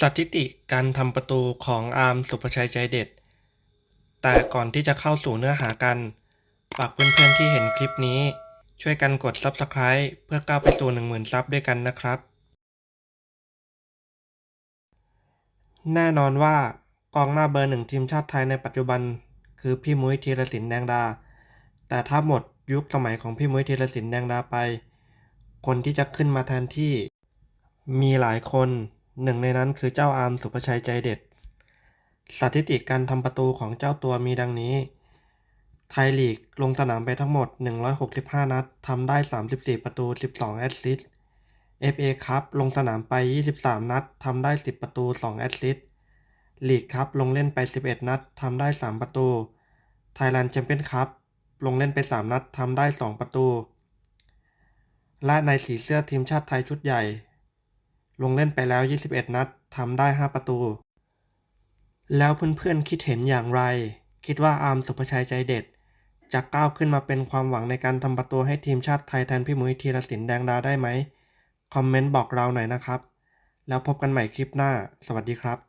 สถิติการทำประตูของอาร์มสุภชัยใจเด็ด แต่ก่อนที่จะเข้าสู่เนื้อหากัน ฝากเพื่อนๆที่เห็นคลิปนี้ ช่วยกันกด Subscribe เพื่อก้าวไปสู่ 10,000 ซับด้วยกันนะครับ แน่นอนว่ากองหน้าเบอร์หนึ่งทีมชาติไทยในปัจจุบัน คือพี่มุ้ยธีรศิลป์แดงดา แต่ถ้าหมดยุคสมัยของพี่มุ้ยธีรศิลป์แดงดาไป คนที่จะขึ้นมาแทนที่ มีหลายคน หนึ่งในนั้นคือเจ้าอาร์มสุภชัยใจเด็ด สถิติการทำประตูของเจ้าตัวมีดังนี้ ไทยลีกลงสนามไปทั้งหมด 165 นัดทำได้ 34 ประตู 12 แอสซิสต์ FA คัพลงสนามไป 23 นัดทำได้ 10 ประตู 2 แอสซิสต์ลีกคัพลงเล่นไป 11 นัดทำได้ 3 ประตู ไทยแลนด์แชมเปี้ยนคัพลงเล่นไป 3 นัดทำได้ 2 ประตู และในสีเสื้อทีมชาติไทยชุดใหญ่ ลงเล่นไปแล้ว 21 นัดทำได้ 5 ประตู แล้วเพื่อนๆคิดเห็นอย่างไร คิดว่าอาร์มสุภชัยใจเด็ด จะก้าวขึ้นมาเป็นความหวังในการทำประตูให้ทีมชาติไทยแทนพี่มุ้ยธีรศิลป์แดงดาได้ไหม คอมเมนต์บอกเราหน่อยนะครับ แล้วพบกันใหม่คลิปหน้า สวัสดีครับ